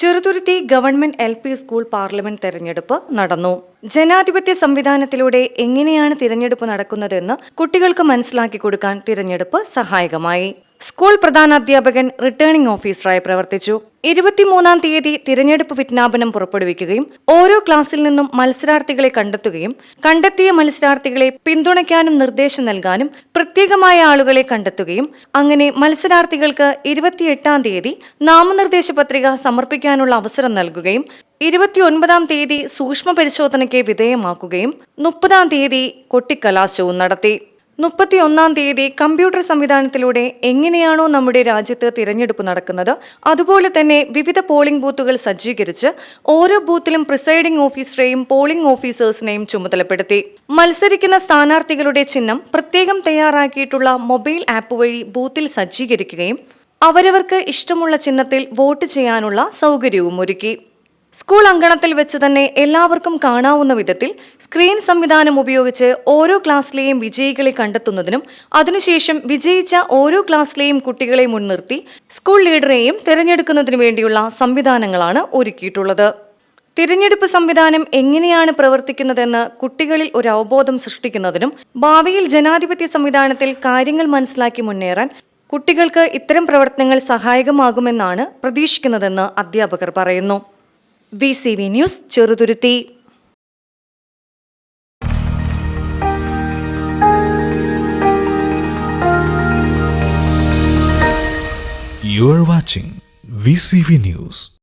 Cheruthuruthy government L P school parliament തെരഞ്ഞെടുപ്പ് നടന്നു ജനാധിപത്യ സംവിധാനത്തിലൂടെ എങ്ങനെയാണ് തിരഞ്ഞെടുപ്പ് നടക്കുന്നതെന്ന് കുട്ടികൾക്ക് മനസ്സിലാക്കി കൊടുക്കാൻ തിരഞ്ഞെടുപ്പ് സഹായകമായി സ്കൂൾ പ്രധാനാധ്യാപകൻ റിട്ടേണിംഗ് ഓഫീസറായി പ്രവർത്തിച്ചു ഇരുപത്തിമൂന്നാം തീയതി തിരഞ്ഞെടുപ്പ് വിജ്ഞാപനം പുറപ്പെടുവിക്കുകയും ഓരോ ക്ലാസ്സിൽ നിന്നും മത്സരാർത്ഥികളെ കണ്ടെത്തുകയും കണ്ടെത്തിയ മത്സരാർത്ഥികളെ പിന്തുണയ്ക്കാനും നിർദ്ദേശം നൽകാനും പ്രത്യേകമായ ആളുകളെ കണ്ടെത്തുകയും അങ്ങനെ മത്സരാർത്ഥികൾക്ക് ഇരുപത്തിയെട്ടാം തീയതി നാമനിർദ്ദേശ പത്രിക സമർപ്പിക്കാനുള്ള അവസരം നൽകുകയും ഇരുപത്തിയൊൻപതാം തീയതി സൂക്ഷ്മ പരിശോധനയ്ക്ക് വിധേയമാക്കുകയും മുപ്പതാം തീയതി കൊട്ടിക്കലാശവും നടത്തി മുപ്പത്തിയൊന്നാം തീയതി കമ്പ്യൂട്ടർ സംവിധാനത്തിലൂടെ എങ്ങനെയാണോ നമ്മുടെ രാജ്യത്ത് തിരഞ്ഞെടുപ്പ് നടക്കുന്നത് അതുപോലെ തന്നെ വിവിധ പോളിംഗ് ബൂത്തുകൾ സജ്ജീകരിച്ച് ഓരോ ബൂത്തിലും പ്രിസൈഡിംഗ് ഓഫീസറെയും പോളിംഗ് ഓഫീസേഴ്സിനെയും ചുമതലപ്പെടുത്തി മത്സരിക്കുന്ന സ്ഥാനാർത്ഥികളുടെ ചിഹ്നം പ്രത്യേകം തയ്യാറാക്കിയിട്ടുള്ള മൊബൈൽ ആപ്പ് വഴി ബൂത്തിൽ സജ്ജീകരിക്കുകയും അവരവർക്ക് ഇഷ്ടമുള്ള ചിഹ്നത്തിൽ വോട്ട് ചെയ്യാനുള്ള സൗകര്യവും ഒരുക്കി സ്കൂൾ അങ്കണത്തിൽ വെച്ച് തന്നെ എല്ലാവർക്കും കാണാവുന്ന വിധത്തിൽ സ്ക്രീൻ സംവിധാനം ഉപയോഗിച്ച് ഓരോ ക്ലാസ്സിലെയും വിജയികളെ കണ്ടെത്തുന്നതിനും അതിനുശേഷം വിജയിച്ച ഓരോ ക്ലാസ്സിലെയും കുട്ടികളെ മുൻനിർത്തി സ്കൂൾ ലീഡറെയും തിരഞ്ഞെടുക്കുന്നതിനു വേണ്ടിയുള്ള സംവിധാനങ്ങളാണ് ഒരുക്കിയിട്ടുള്ളത് തിരഞ്ഞെടുപ്പ് സംവിധാനം എങ്ങനെയാണ് പ്രവർത്തിക്കുന്നതെന്ന് കുട്ടികളിൽ ഒരു അവബോധം സൃഷ്ടിക്കുന്നതിനും ഭാവിയിൽ ജനാധിപത്യ സംവിധാനത്തിൽ കാര്യങ്ങൾ മനസ്സിലാക്കി മുന്നേറാൻ കുട്ടികൾക്ക് ഇത്തരം പ്രവർത്തനങ്ങൾ സഹായകമാകുമെന്നാണ് പ്രതീക്ഷിക്കുന്നതെന്ന് അധ്യാപകർ പറയുന്നു VCV News Cheruturuthi. You are watching VCV News.